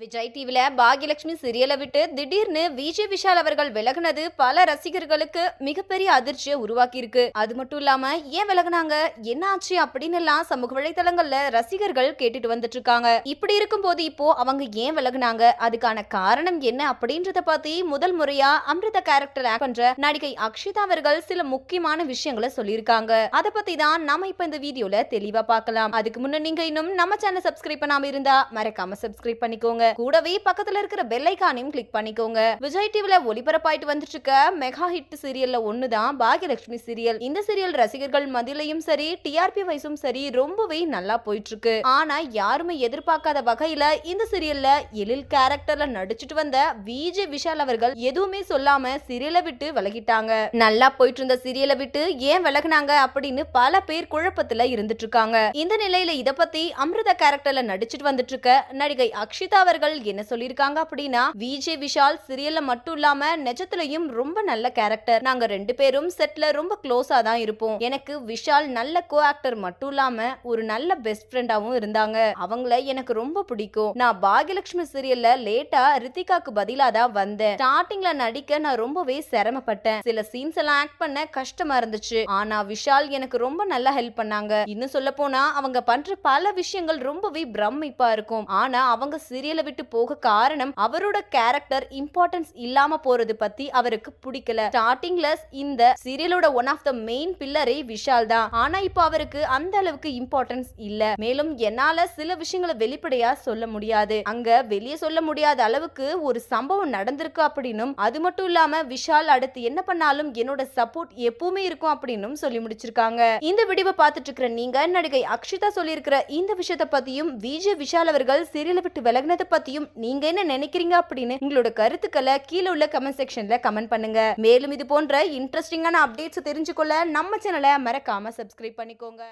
விஜய் டிவில பாகியலட்சுமி சீரியலை விட்டு திடீர்னு விஜய் விஷால் அவர்கள் விலகுனது பல ரசிகர்களுக்கு மிகப்பெரிய அதிர்ச்சியை உருவாக்கி இருக்கு அது மட்டும் இல்லாம ஏன் விலகுனாங்க? என்ன ஆச்சு அப்படின்னு எல்லாம் சமூக வலைதளங்கள்ல ரசிகர்கள் கேட்டுட்டு வந்துட்டு இருக்காங்க. இப்படி இருக்கும்போது இப்போ அவங்க ஏன் விலகுனாங்க? அதுக்கான காரணம் என்ன அப்படின்றத பத்தி முதல் முறையா அமிர்த கேரக்டர் ஆக்ட் பண்ற நடிகை அக்ஷிதா அவர்கள் சில முக்கியமான விஷயங்களை சொல்லியிருக்காங்க. அதை பத்தி தான் நாம இப்ப இந்த வீடியோல தெளிவா பார்க்கலாம். அதுக்கு முன்ன நீங்க இன்னும் நம்ம சேனல் சப்ஸ்கிரைப் பண்ணாம இருந்தா மறக்காம சப்ஸ்கிரைப் பண்ணிக்கோங்க. கூடவே பக்கத்துல இருக்கிற பெல்லைக்கானையும் கிளிக் பண்ணிக்கோங்க. விஜய் டிவில ஒளிபரப்பாயிட்டு வந்துட்டு இருக்க மெகா ஹிட் சீரியல்ல ஒண்ணுதான் பாகியலட்சுமி சீரியல் இந்த சீரியல் ரசிகர்கள் மதியிலையும் சரி டிஆர்பி வைஸும் சரி ரொம்பவே நல்லா போயிட்டு இருக்கு ஆனா யாருமே எதிர்பார்க்காத வகையில இந்த சீரியல்ல எழில் கேரக்டர்ல நடிச்சிட்டு வந்த விஜய் விஷால் அவர்கள் எதுவுமே சொல்லாம சீரியலை விட்டு விலகிட்டாங்க. நல்லா போயிட்டு இருந்த சீரியலை விட்டு ஏன் விலகினாங்க அப்படின்னு பல பேர் குழப்பத்துல இருந்துட்டு இருக்காங்க இந்த நிலையில இத பத்தி அமிர்த கேரக்டர்ல நடிச்சிட்டு வந்துட்டு இருக்க நடிகை அக்ஷிதா அவர்கள் என்ன சொல்லியிருக்காங்க அப்படின்னா விஜய் விஷால் சீரியல்ல மட்டும் இல்லாம நெஜத்துலயும் ரொம்ப நல்ல கேரக்டர் நாங்க ரெண்டு பேரும் செட்ல ரொம்ப க்ளோஸா தான் இருப்போம். எனக்கு விஷால் நல்ல கோ ஆக்டர் மட்டும் இல்லாம ஒரு நல்ல பெஸ்ட் ஃப்ரெண்டாவும் இருந்தாங்க. அவங்கள எனக்கு ரொம்ப பிடிக்கும். நான் பாகியலட்சுமி சீரியல்ல லேட்டா ரித்திகாக்கு பதிலா தான் வந்தேன். ஸ்டார்டிங்ல நடிக்க நான் ரொம்பவே சிரமப்பட்டேன். சில சீன்ஸ் எல்லாம் ஆக்ட் பண்ண கஷ்டமா இருந்துச்சு. ஆனா விஷால் எனக்கு ரொம்ப நல்லா ஹெல்ப் பண்ணாங்க. இன்னும் சொல்ல போனா அவங்க பண்ற பல விஷயங்கள் ரொம்பவே பிரமிப்பா இருக்கும். ஆனா அவங்க சீரியல விட்டு போக காரணம் அவரோட கேரக்டர் இம்பார்ட்டன்ஸ் இல்லாம போறது பத்தி அவருக்கு பிடிக்கல. ஸ்டார்டிங்ல இந்த சீரியலோட ஒன் ஆஃப் த மெயின் பில்லரே விஷால் தான். ஆனா இப்போ அவருக்கு அந்த அளவுக்கு இம்பார்ட்டன்ஸ் இல்ல. மேலும் என்னால சில விஷயங்களை வெளிப்படையா சொல்ல முடியாது. அங்க வெளியே சொல்ல முடியாத அளவுக்கு ஒரு சம்பவம் நடந்திருக்கு அப்படின்னும் அது மட்டும் இல்லாம விஷால் அடுத்து என்ன பண்ணாலும் என்னோட சப்போர்ட் எப்பவுமே இருக்கும் அப்படின்னும் சொல்லி முடிச்சிருக்காங்க. இந்த வீடியோவை பார்த்துட்டு இருக்கிற நீங்க நடிகை அக்ஷிதா சொல்லியிருக்கிற இந்த விஷயத்தை பத்தியும் விஜய் விஷால் அவர்கள் சீரியலை விட்டு விலகினதை பத்தியும் நீங்க என்ன நினைக்கிறீங்க அப்படின்னு உங்களோட கருத்துக்களை கீழே உள்ள கமெண்ட் செக்ஷன்ல கமெண்ட் பண்ணுங்க. மேலும் இது போன்ற இன்ட்ரெஸ்டிங்கான அப்டேட்ஸ் தெரிஞ்சுக்கொள்ள நம்ம சேனலை மறக்காம சப்ஸ்கிரைப் பண்ணிக்கோங்க.